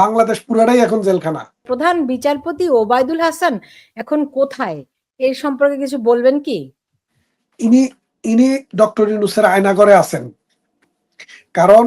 বাংলাদেশ পুরাটাই এখন জেলখানা। প্রধান বিচারপতি ওবায়দুল হাসান এখন কোথায়? এর সম্পর্কে কিছু বলবেন কি? ইনি ইনি ডক্টর ইউনুসের আয়নাগরে আছেন। কারণ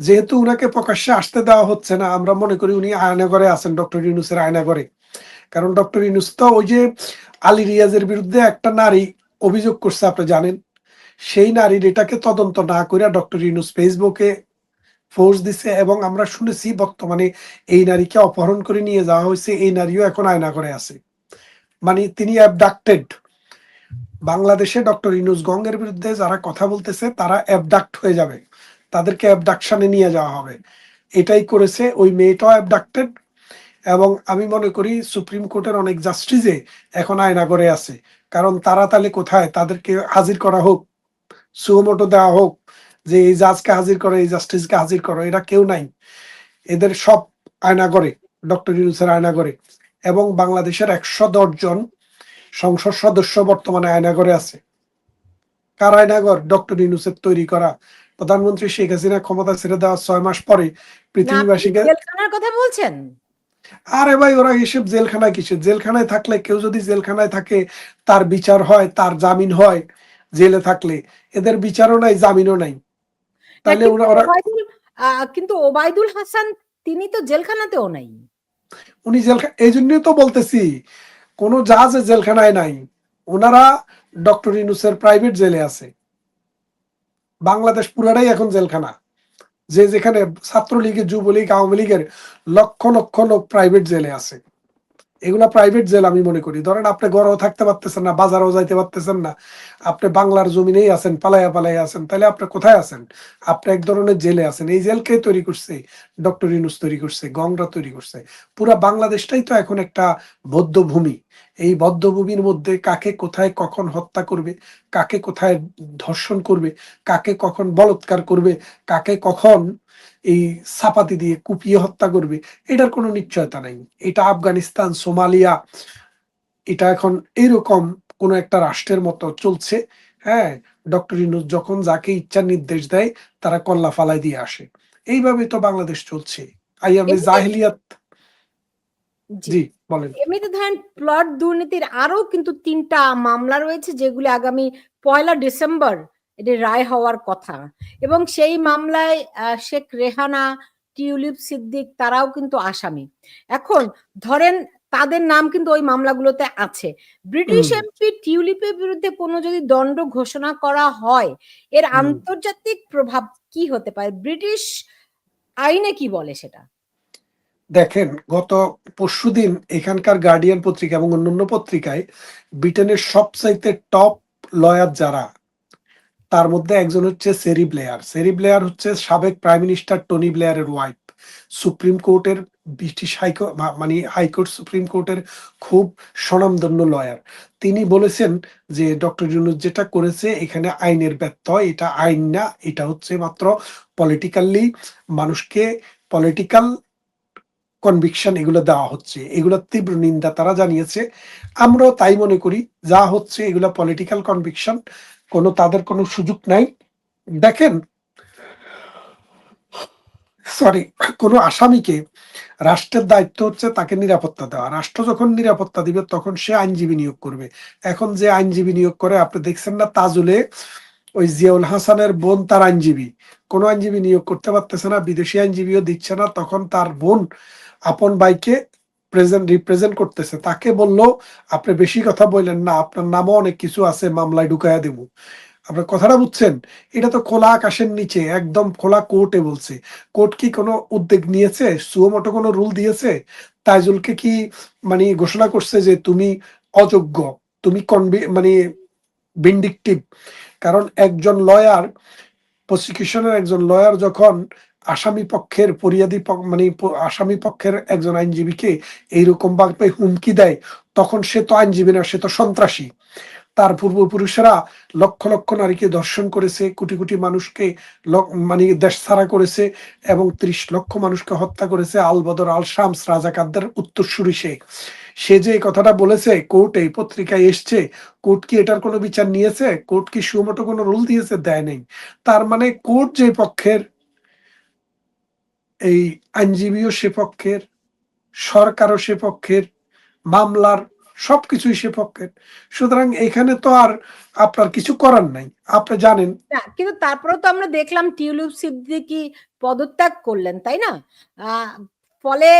যেহেতু উনাকে প্রকাশ্যে আসতে দেওয়া হচ্ছে না আমরা মনে করি উনি আয়নাগরে আছেন ডক্টর ইউনুসের আয়নাগরে। কারণ ডক্টর ইউনুস তো ওই যে আলী রিয়াজের বিরুদ্ধে একটা নারী অভিযোগ করছে আপনি জানেন? সেই নারীর এটাকে তদন্ত না করে ডক্টর ইউনুস ফেসবুকে ফোর্স দিছে এবং আমরা শুনেছি বর্তমানে এই নারীকে অপহরণ করে নিয়ে যাওয়া হয়েছে, এই নারীও এখন আয়না করে আছে। মানে তিনি অ্যাবডাক্টেড বাংলাদেশে ডক্টর ইনুস গঙ্গের বিরুদ্ধে যারা কথা বলতেছে, তারা অ্যাবডাক্ট হয়ে যাবে। তাদেরকে অ্যাবডাকশনে নিয়ে যাওয়া হবে। এটাই করেছে ওই মেয়েটাও অ্যাবডাক্টেড এবং আমি মনে করি সুপ্রিম কোর্টের অনেক জাস্টিসে এখন আয়না করে আছে। কারণ তারা তাহলে কোথায়? তাদেরকে হাজির করা হোক, সুমোটো দেওয়া হোক যে এই জাজকে হাজির করো এই জাস্টিসকে হাজির করো এরা কেউ নাই। এদের সব আয়না করে ডক্টর ইউনুসের আয়না করে এবং বাংলাদেশের একশো দশ জন সংসদ সদস্য বর্তমানে আয়নাগরে আছে। কার আয়নাগর ডক্টর ইউনুসের তৈরি করা। প্রধানমন্ত্রী শেখ হাসিনা ক্ষমতা ছেড়ে দেওয়া ছয় মাস পরে পৃথিবীবাসীকে কথা বলছেন? আরে ভাই ওরা এসব জেলখানায় কিছু জেলখানায় থাকলে কেউ যদি জেলখানায় থাকে তার বিচার হয় তার জামিন হয় জেলে থাকলে। এদের বিচারও নাই জামিনও নাই। তাহলে ওরা কিন্তু ওবায়দুল হাসান তিনি তো জেলখানাতেও নাই। উনি জেলখানা এই জন্যই তো বলতেছি কোন জাহাজে জেলখানায় নাই। ওনারা ডক্টর ইনুসের প্রাইভেট জেলে আছে। বাংলাদেশ পুরাটাই এখন জেলখানা। যে যেখানে ছাত্রলীগের যুবলীগ আওয়ামী লীগের লক্ষ লক্ষ লোক প্রাইভেট জেলে আছে। এগুলা প্রাইভেট জেল আমি মনে করি। ধরেন আপনি ঘরেও থাকতে পারতেছেন না, বাজারেও যাইতে পারতেছেন না। আপনি বাংলার জমিনেই আছেন, পালাইয়া পালাইয়া আছেন তাহলে আপনি কোথায় আছেন? আপনি এক ধরনের জেলে আছেন। এই জেলকে তৈরি করছে? ডক্টর ইনুস তৈরি করছে, গংরা তৈরি করছে। পুরা বাংলাদেশটাই তো এখন একটা বদ্ধভূমি। এই বদ্ধভূমির মধ্যে কাকে কোথায় কখন হত্যা করবে, কাকে কোথায় ধর্ষণ করবে, কাকে কখন বলৎকার করবে, কাকে কখন এই সাপাতি দিয়ে কুপিয়ে হত্যা করবে, এটার কোনো নিশ্চয়তা নাই। এটা আফগানিস্তান, সোমালিয়া, এটা এখন এরকম কোন একটা রাষ্ট্রের মতো চলছে হ্যাঁ? ডক্টর ইনুস যখন যাকে ইচ্ছা নির্দেশ দেয়, তারা কল্লা ফালাই দিয়ে আসে। এইভাবে তো বাংলাদেশ চলছে। আইয়ামে জাহিলিয়াত। জি। বলেন। এমনিতে ধরেন প্লট দুর্নীতির আরও কিন্তু তিনটা মামলা রয়েছে যেগুলি আগামী পয়লা ডিসেম্বর এটি রায় হওয়ার কথা। এবং সেই মামলায় শেখ রেহানা টিউলিপ সিদ্দিক তারাও কিন্তু আসামি। এখন ধরেন তাদের নাম কিন্তু ওই মামলাগুলোতে আছে। ব্রিটিশ এমপি টিউলিপের বিরুদ্ধে কোনো যদি দণ্ড ঘোষণা করা হয় এর আন্তর্জাতিক প্রভাব কি হতে পারে? ব্রিটিশ আইনে কি বলে সেটা? দেখেন, গত পরশুদিন এখানকার গার্ডিয়ান পত্রিকা এবং অন্যান্য পত্রিকায় ব্রিটেনের সবচাইতে টপ লয়ার যারা, তার মধ্যে একজন হচ্ছে সেরি ব্লেয়ার সেরি ব্লেয়ার হচ্ছে সাবেক প্রাইম মিনিস্টার টনি ব্লেয়ারের ওয়াইফ সুপ্রিম কোর্টের ব্রিটিশ হাইকোর্ট মানে হাইকোর্ট সুপ্রিম কোর্টের খুব স্বনামধন্য লয়ার তিনি বলেছেন যে, ডক্টর ইউনুস যেটা করেছে, এখানে আইনের ব্যত্যয় এটা আইন না, এটা হচ্ছে মাত্র পলিটিক্যালি মানুষকে পলিটিক্যাল কনভিকশন এগুলো দেওয়া হচ্ছে। এগুলো তীব্র নিন্দা তারা জানিয়েছে। আমরাও তাই মনে করি, যা হচ্ছে এগুলো পলিটিক্যাল কনভিকশন কোনো তাদের কোনো সুযোগ নাই। দেখেন সরি কোনো আসামিকে রাষ্ট্রের দায়িত্ব হচ্ছে তাকে নিরাপত্তা দেওয়া। রাষ্ট্র যখন নিরাপত্তা দিবে, তখন সে আইনজীবী নিয়োগ করবে। এখন যে আইনজীবী নিয়োগ করে, আপনি দেখছেন না তাজুলে ওই জিয়াউল হাসানের বোন তার আইনজীবী। কোনো আইনজীবী নিয়োগ করতে পারতেছে না, বিদেশি আইনজীবীও দিচ্ছে না। তখন তার বোন আপন ভাইকে প্রেজেন্ট, রিপ্রেজেন্ট করতেছে। তাকে বলল, আপনি বেশি কথা বললেন না, আপনার নামও অনেক কিছু আছে, মামলায় ঢুকাইয়া দেব আপনার কথাটা বুঝছেন? এটা তো খোলা আকাশের নিচে, একদম খোলা কোর্টে বলছে। কোর্ট কি কোনো উদ্যোগ নিয়েছে? সুমোটো কোনো রুল দিয়েছে? তাইজুলকে কি মানে ঘোষণা করছে যে তুমি অযোগ্য, তুমি কনভি মানে ভিন্ডিকটিভ কারণ একজন লয়ার প্রসিকিউশনের একজন লয়ার যখন আসামি পক্ষের পক্ষ- মানে আসামি পক্ষের একজন আইনজীবীকে এইরকম ভাবে হুমকি দেয়, তখন সে তো আইনজীবী না, সে তো সন্ত্রাসী। তার পূর্বপুরুষেরা লক্ষ লক্ষ নারীকে দর্শন করেছে, কোটি কোটি মানুষকে মানে দেশ ছাড়া করেছে এবং ত্রিশ লক্ষ মানুষকে হত্যা করেছে আল বদর, আল শামস রাজাকারদের উত্তরসূরি সে। সে যে এই কথাটা বলেছে, কোর্টে পত্রিকায় এসছে, কোর্ট কি এটার কোনো বিচার নিয়েছে? কোর্ট কি সুমোটো কোনো রুল দিয়েছে? দেয় নেই। তার মানে কোর্ট যে পক্ষের, এই আইনজীবীও সে পক্ষের, সরকারও সে পক্ষের, মামলার সবকিছুই সে পক্ষের। সুতরাং এখানে তো আর আপনার কিছু করার নাই। আপনি জানেন। কিন্তু তারপরেও তো আমরা দেখলাম টিউলিপ সিদ্দিকি পদত্যাগ করলেন তাই না? ফলে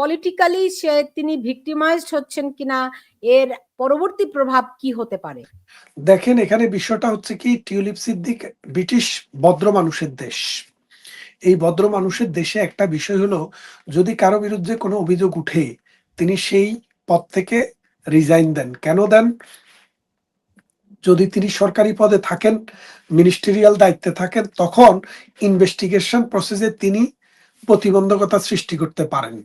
পলিটিক্যালি সে তিনি ভিক্টিমাইজড হচ্ছেন কিনা এর পরবর্তী প্রভাব কি হতে পারে? দেখেন এখানে বিষয়টা হচ্ছে কি টিউলিপ সিদ্দিক ব্রিটিশ ভদ্র মানুষের দেশ। এই ভদ্র মানুষের দেশে একটা বিষয় হলো যদি কারও বিরুদ্ধে কোনো অভিযোগ উঠে তিনি সেই পদ থেকে রিজাইন দেন। কেন দেন? যদি তিনি সরকারি পদে থাকেন মিনিস্টেরিয়াল দায়িত্বে থাকেন, তখন ইনভেস্টিগেশন প্রসেসে তিনি প্রতিবন্ধকতা সৃষ্টি করতে পারেন।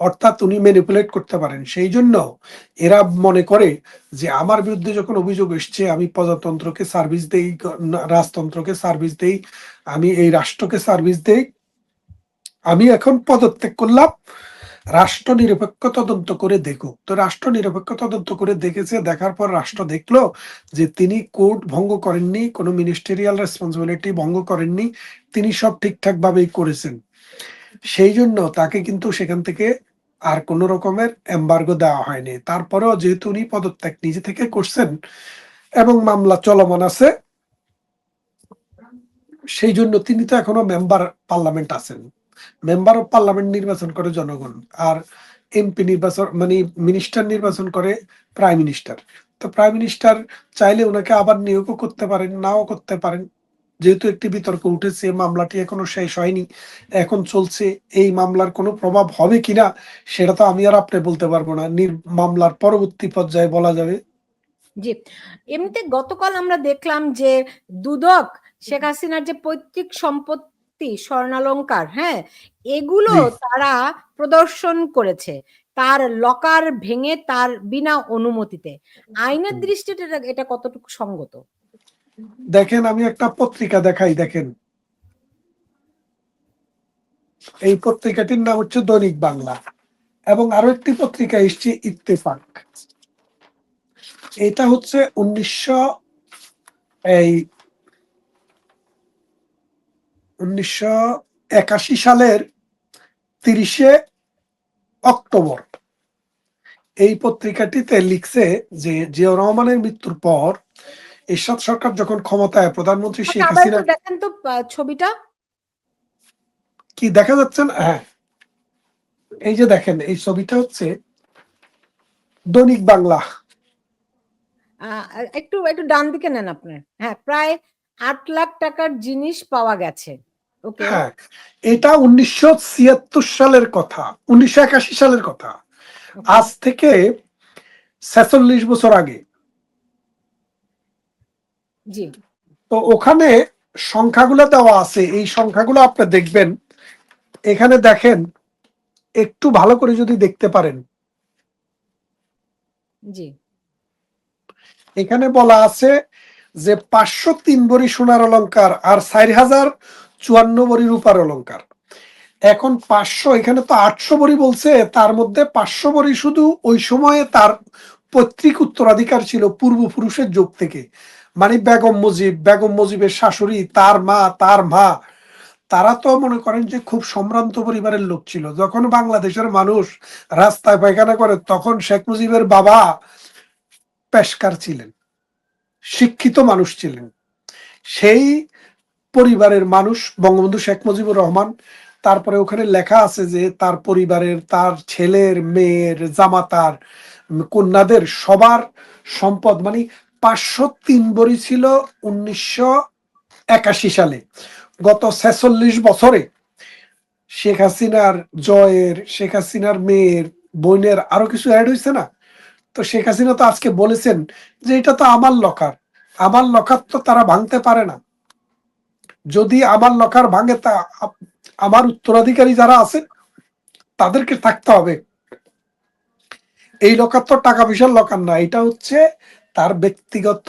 অর্থাৎ উনি ম্যানিপুলেট করতে পারেন। সেই জন্য এরা মনে করে যে, আমার বিরুদ্ধে যখন অভিযোগ এসছে, আমি প্রজাতন্ত্রকে সার্ভিস দেই, রাজতন্ত্রকে সার্ভিস দেই, আমি এই রাষ্ট্রকে সার্ভিস দেই, আমি এখন পদত্যাগ করলাম রাষ্ট্র নিরপেক্ষ তদন্ত করে দেখুক। তো রাষ্ট্র নিরপেক্ষ তদন্ত করে দেখেছে, দেখার পর রাষ্ট্র দেখল যে তিনি কোর্ট ভঙ্গ করেননি, কোনো মিনিস্টেরিয়াল রেসপন্সিবিলিটি ভঙ্গ করেননি, তিনি সব ঠিকঠাক ভাবেই করেছেন। সেই জন্য তাকে কিন্তু সেখান থেকে আর কোনো রকমের এম্বার্গো দেওয়া হয়নি। তারপরেও যেহেতু উনি পদত্যাগ নিজে থেকে করছেন এবং মামলা চলমান আছে, সেই জন্য তিনি তো এখনও মেম্বার পার্লামেন্ট আছেন। মেম্বার অফ পার্লামেন্ট নির্বাচন করে জনগণ, আর এমপি নির্বাচন মানে মিনিস্টার নির্বাচন করে প্রাইম মিনিস্টার। তো প্রাইম মিনিস্টার চাইলে ওনাকে আবার নিয়োগও করতে পারেন, নাও করতে পারেন। যেহেতু একটি বিতর্ক উঠেছে, মামলাটি এখনও শেষ হয়নি, এখন চলছে, এই মামলার কোনো প্রভাব হবে কিনা সেটা তো আমি আর আপনি বলতে পারব না। মামলার পরবর্তী পর্যায়ে বলা যাবে। জি, এমনিতে গতকাল আমরা দেখলাম যে দুদক শেখ হাসিনার যে পৈতৃক সম্পত্তি স্বর্ণালংকার হ্যাঁ? এগুলো তারা প্রদর্শন করেছে। তার লকার ভেঙে তার বিনা অনুমতিতে। আইনের। দৃষ্টিতে এটা কতটুকু সঙ্গত? দেখেন আমি একটা পত্রিকা দেখাই দেখেন। এই পত্রিকাটির নাম হচ্ছে দৈনিক বাংলা। এবং আরও একটি পত্রিকা এসছে ইত্তেফাক। এটা হচ্ছে উনিশশো এই উনিশশো একাশি সালের তিরিশে অক্টোবর। এই পত্রিকাটিতে লিখছে যে জিয়াউর রহমানের মৃত্যুর পর এরশাদ সরকার যখন ক্ষমতায় প্রধানমন্ত্রী শেখ হাসিনা দেখেন তো ছবিটা। কি দেখা যাচ্ছে না? হ্যাঁ। এই যে দেখেন এই ছবিটা হচ্ছে দৈনিক বাংলা। একটু একটু ডান দিকে নেন আপনার হ্যাঁ প্রায় আট লাখ টাকার জিনিস পাওয়া গেছে। হ্যাঁ এটা উনিশশো ছিয়াত্তর সালের কথা উনিশশো একাশি সালের কথা। আজ থেকে ছেচল্লিশ বছর আগে। তো ওখানে সংখ্যাগুলো দেওয়া আছে এই সংখ্যাগুলো আপনি দেখবেন। এখানে দেখেন একটু ভালো করে যদি দেখতে পারেন। এখানে বলা আছে যে পাঁচশো তিন বড়ি সোনার অলংকার আর চার হাজার চুয়ান্ন বড়ি রূপার অলংকার। এখন পাঁচশো, এখানে তো আটশো বড়ি বলছে, তার মধ্যে পাঁচশো বড়ি শুধু ওই সময়ে তার পৈতৃক উত্তরাধিকার ছিল পূর্বপুরুষের যুগ থেকে। মানে বেগম মুজিব, বেগম মুজিবের শাশুড়ি, তার মা তার মা। তারা তো মনে করেন যে খুব সম্ভ্রান্ত পরিবারের লোক ছিল। যখন বাংলাদেশের মানুষ রাস্তায় পায়খানা করে, তখন শেখ মুজিবের বাবা পেশকার ছিলেন, শিক্ষিত মানুষ ছিলেন। সেই পরিবারের মানুষ, বঙ্গবন্ধু শেখ মুজিবুর রহমান। তারপরে ওখানে লেখা আছে যে তার পরিবারের, তার ছেলের, মেয়ের, জামাতার, কন্যাদের সবার সম্পদ। মানে পাঁচশো তিন বড়ি ছিল উনিশশো একাশি সালে। গত ছেচল্লিশ বছরে শেখ হাসিনার জয়ের, শেখ হাসিনার মেয়ের বোনের আরও কিছু অ্যাড হয়েছে না? তো শেখ হাসিনা তো আজকে বলেছেন যে এটা তো আমার লকার। আমার লকার তো তারা ভাঙতে পারে না। যদি আমার লকার ভাঙে, তা আমার উত্তরাধিকারী যারা আছেন, তাদেরকে থাকতে হবে। এই লকার তো টাকা পয়সার লকার না, এটা হচ্ছে তার ব্যক্তিগত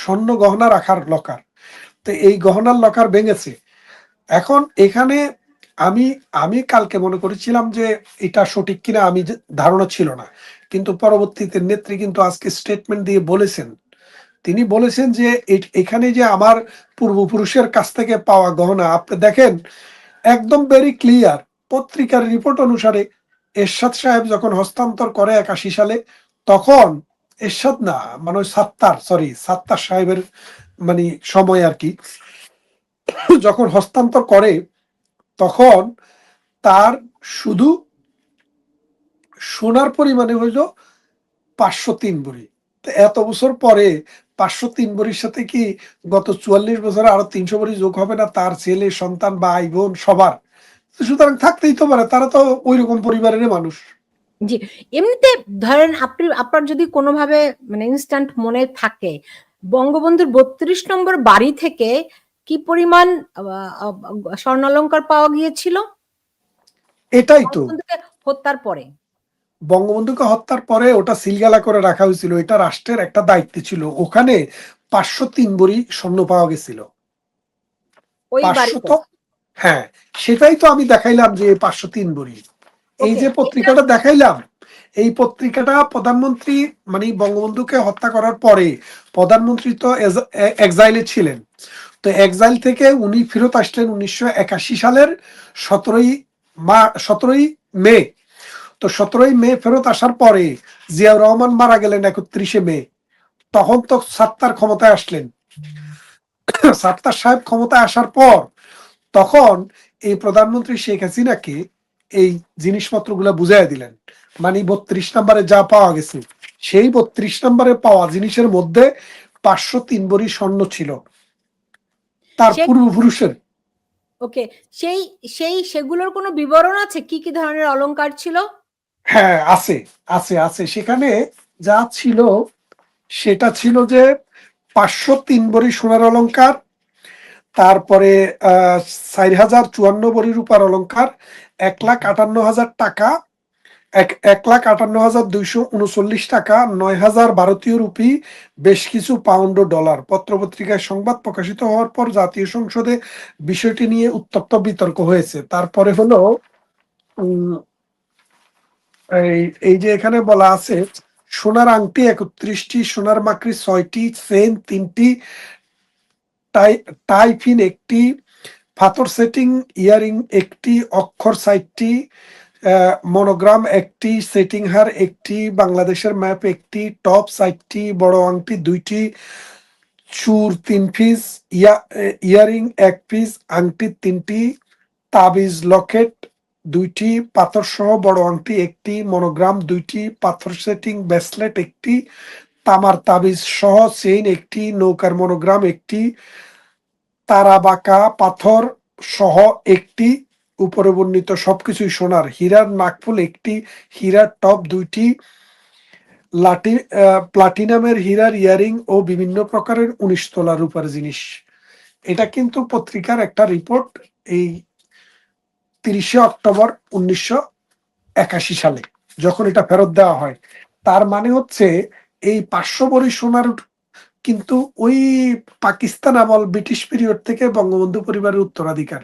স্বর্ণ গহনা রাখার লকার। তো এই গহনার লকার ভেঙেছে। এখন এখানে আমি আমি কালকে মনে করেছিলাম যে এটা সঠিক কিনা, আমি ধারণা ছিল না। কিন্তু পরবর্তীতে নেত্রী কিন্তু আজকে স্টেটমেন্ট দিয়ে বলেছেন। তিনি বলেছেন যে এখানে যে আমার পূর্বপুরুষের কাছ থেকে পাওয়া গহনা, আপনি দেখেন, একদম ভেরি ক্লিয়ার পত্রিকার রিপোর্ট অনুসারে এরশাদ সাহেব যখন হস্তান্তর করে একাশি সালে, তখন এরশাদ না মানে সাত্তার সরি সাত্তার সাহেবের মানে সময় আর কি, যখন হস্তান্তর করে, তখন তার শুধু সোনার পরিমাণে হইল পাঁচশো তিন বড়ি। এত বছর পরে পাঁচশো তিন বড়ির সাথে কি গত চুয়াল্লিশ বছরে আরও তিনশো বড়ি যোগ হবে না? তার ছেলে সন্তান ভাই বোন সবার। সুতরাং থাকতেই তো পারে তারা তো ওই রকম পরিবারের মানুষ। জি এমনিতে ধরেন আপনি আপনার যদি কোনোভাবে মানে ইনস্ট্যান্ট মনে থাকে বঙ্গবন্ধুর বত্রিশ নম্বর বাড়ি থেকে কি পরিমাণ স্বর্ণালঙ্কার পাওয়া গিয়েছিল? এটাই তো। হত্যার পরে। বঙ্গবন্ধুকে হত্যার পরে ওটা সিলগালা করে রাখা হয়েছিল। এটা রাষ্ট্রের একটা দায়িত্ব ছিল। ওখানে পাঁচশো তিন বড়ি স্বর্ণ পাওয়া গেছিল। হ্যাঁ সেটাই তো আমি দেখাইলাম যে পাঁচশো তিন বড়ি। এই যে পত্রিকাটা দেখাইলাম এই পত্রিকাটা প্রধানমন্ত্রী মানে বঙ্গবন্ধুকে হত্যা করার পরে প্রধানমন্ত্রী তো এক্সাইলে ছিলেন। তো এক্সাইল থেকে উনি ফেরত আসলেন উনিশশো একাশি সালের সতেরোই মা সতেরোই মে। তো সতেরোই মে ফেরত আসার পরে জিয়াউর রহমান মারা গেলেন একত্রিশে মে। তখন তো সাত্তার ক্ষমতায় আসলেন। সাত্তার সাহেব ক্ষমতায় আসার পর তখন এই প্রধানমন্ত্রী শেখ হাসিনাকে এই জিনিসপত্রগুলো বুঝাই দিলেন। মানে বত্রিশ নম্বরে যা পাওয়া গেছে সেই বত্রিশ নম্বরে পাওয়া জিনিসের মধ্যে পাঁচশো তিন বড়ি স্বর্ণ ছিল। তার পূর্বপুরুষের। ওকে সেই সেই সেগুলোর কোনো বিবরণ আছে? কি কি ধরনের অলংকার ছিল? হ্যাঁ আছে আছে আছে। সেখানে যা ছিল, সেটা ছিল যে পাঁচশো তিন বড়ি সোনার অলংকার, তারপরে চার হাজার চুয়ান্ন বড়ি রূপার অলংকার, এক লাখ আটান্ন হাজার টাকা, এক এক লাখ আটান্ন হাজার দুইশো উনচল্লিশ টাকা, নয় হাজার ভারতীয় রুপি, বেশ কিছু পাউন্ড ও ডলার। পত্রপত্রিকায় সংবাদ প্রকাশিত হওয়ার পর জাতীয় সংসদে বিষয়টি নিয়ে উত্তপ্ত বিতর্ক হয়েছে। তারপরে হলো এই যে এখানে বলা আছে, সোনার আংটি একত্রিশটি, সোনার মাকড়ি ছয়টি চেন তিনটি, টাই টাইফিন একটি, পাথর সেটিং ইয়ারিং একটি, অক্ষর সাইটটি মনোগ্রাম একটি সেটিং হার একটি, বাংলাদেশের ম্যাপ একটি টপ সাইটটি, বড় আংটি দুইটি, চুর তিন পিস ইয়ারিং এক পিস আংটি তিনটি, তাবিজ লকেট দুইটি পাথর সহ বড় আংটি একটি মনোগ্রাম, দুইটি পাথর সেটিং ব্রেসলেট, একটি তামার তাবিজ সহ চেইন, একটি নৌকার মনোগ্রাম, একটি তারাবাকা পাথর সহ একটি উপরে বর্ণিত সবকিছুই সোনার। হীরার নাকফুল একটি, হীরার টপ দুইটি, লাটি প্লাটিনামের হীরার ইয়ারিং ও বিভিন্ন প্রকারের উনিশ তোলা রূপার জিনিস। এটা কিন্তু পত্রিকার একটা রিপোর্ট। এই তিরিশে অক্টোবর উনিশশো একাশি সালে, যখন এটা ফেরত দেওয়া হয়। তার মানে হচ্ছে এই পাঁচশো সোনার কিন্তু ওই পাকিস্তান আমল ব্রিটিশ পিরিয়ড থেকে বঙ্গবন্ধু পরিবারের উত্তরাধিকার।